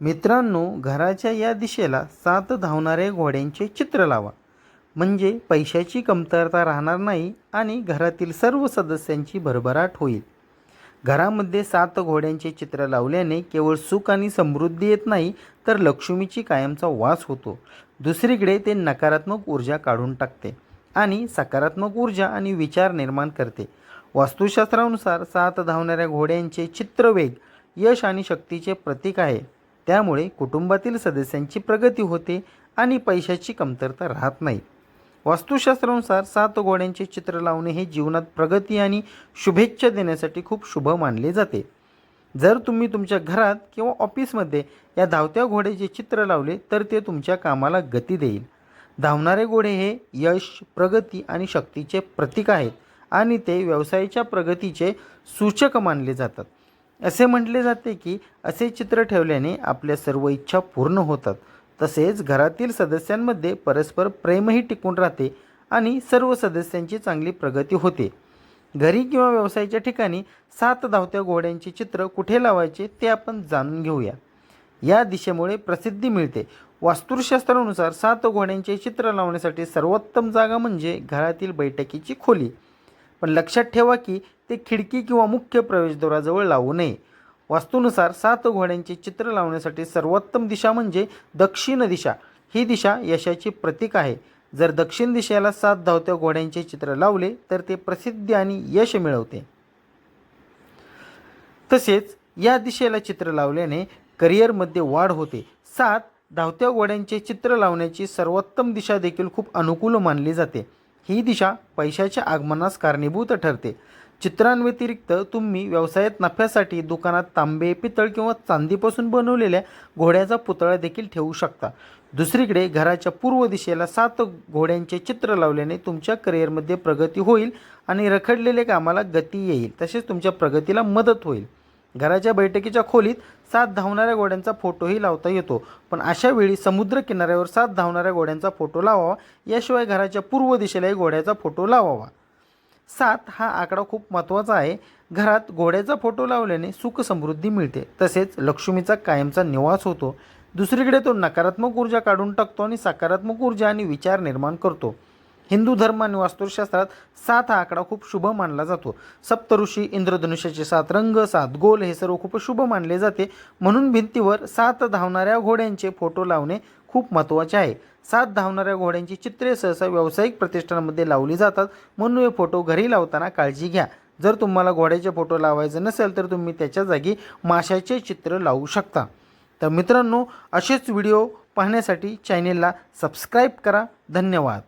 मित्रांनो घराच्या या दिशेला सात धावणाऱ्या घोड्यांचे चित्र लावा. म्हणजे पैशाची कमतरता राहणार नाही आणि घरातील सर्व सदस्यांची भरभराट होईल. घरामध्ये सात घोड्यांचे चित्र लावल्याने केवळ सुख आणि समृद्धी येत नाही तर लक्ष्मीची कायमचा वास होतो. दुसरीकडे ते नकारात्मक ऊर्जा काढून टाकते आणि सकारात्मक ऊर्जा आणि विचार निर्माण करते. वास्तुशास्त्रानुसार सात धावणाऱ्या घोड्यांचे चित्रवेग यश आणि शक्तीचे प्रतीक आहे. त्यामुळे कुटुंबातील सदस्यांची प्रगती होते आणि पैशाची कमतरता राहत नाही. वास्तुशास्त्रानुसार सात घोड्यांचे चित्र लावणे हे जीवनात प्रगती आणि शुभेच्छा देण्यासाठी खूप शुभ मानले जाते. जर तुम्ही तुमच्या घरात किंवा ऑफिसमध्ये या धावत्या घोड्याचे चित्र लावले तर ते तुमच्या कामाला गती देईल. धावणारे घोडे हे यश प्रगती आणि शक्तीचे प्रतीक आहेत आणि ते व्यवसायाच्या प्रगतीचे सूचक मानले जातात. असे म्हटले जाते की असे चित्र ठेवल्याने आपल्या सर्व इच्छा पूर्ण होतात. तसेच घरातील सदस्यांमध्ये परस्पर प्रेमही टिकून राहते आणि सर्व सदस्यांची चांगली प्रगती होते. घरी किंवा व्यवसायाच्या ठिकाणी सात धावत्या घोड्यांचे चित्र कुठे लावायचे ते आपण जाणून घेऊया. या दिशेमुळे प्रसिद्धी मिळते. वास्तुशास्त्रानुसार सात घोड्यांचे चित्र लावण्यासाठी सर्वोत्तम जागा म्हणजे घरातील बैठकीची खोली. पण लक्षात ठेवा की ते खिडकी किंवा मुख्य प्रवेशद्वाराजवळ लावू नये. वास्तूनुसार सात घोड्यांचे चित्र लावण्यासाठी सर्वोत्तम दिशा म्हणजे दक्षिण दिशा. ही दिशा यशाची प्रतीक आहे. जर दक्षिण दिशेला सात धावत्या घोड्यांचे चित्र लावले तर ते प्रसिद्धी आणि यश मिळवते. तसेच या दिशेला चित्र लावल्याने करिअरमध्ये वाढ होते. सात धावत्या घोड्यांचे चित्र लावण्याची सर्वोत्तम दिशा देखील खूप अनुकूल मानली जाते. ही दिशा पैशाच्या आगमनास कारणीभूत ठरते. चित्रांव्यतिरिक्त तुम्ही व्यवसायात नफ्यासाठी दुकानात तांबे पितळ किंवा चांदीपासून बनवलेल्या घोड्याचा पुतळा देखील ठेवू शकता. दुसरीकडे घराच्या पूर्व दिशेला सात घोड्यांचे चित्र लावल्याने तुमच्या करिअरमध्ये प्रगती होईल आणि रखडलेल्या कामाला गती येईल. तसेच तुमच्या प्रगतीला मदत होईल. घराच्या बैठकीच्या खोलीत सात धावणाऱ्या घोड्यांचा फोटोही लावता येतो. पण अशा वेळी समुद्र किनाऱ्यावर सात धावणाऱ्या घोड्यांचा फोटो लावावा याशिवाय घराच्या पूर्व दिशेलाही घोड्याचा फोटो लावावा. सात हा आकडा खूप महत्त्वाचा आहे. घरात घोड्याचा फोटो लावल्याने सुख समृद्धी मिळते. तसेच लक्ष्मीचा कायमचा निवास होतो. दुसरीकडे तो नकारात्मक ऊर्जा काढून टाकतो आणि सकारात्मक ऊर्जा आणि विचार निर्माण करतो. हिंदू धर्म आणि वास्तुशास्त्रात सात हा आकडा खूप शुभ मानला जातो. सप्तऋषी इंद्रधनुष्याचे सात रंग सात गोल हे सर्व खूप शुभ मानले जाते. म्हणून भिंतीवर सात धावणाऱ्या घोड्यांचे फोटो लावणे खूप महत्त्वाचे आहे. सात धावणाऱ्या घोड्यांची चित्रे सहसा व्यावसायिक प्रतिष्ठानमध्ये लावली जातात. म्हणून हे फोटो घरी लावताना काळजी घ्या. जर तुम्हाला घोड्याचे फोटो लावायचे नसेल तर तुम्ही त्याच्या जागी माशाचे चित्र लावू शकता. तर मित्रांनो असेच व्हिडिओ पाहण्यासाठी चॅनेलला सबस्क्राईब करा. धन्यवाद.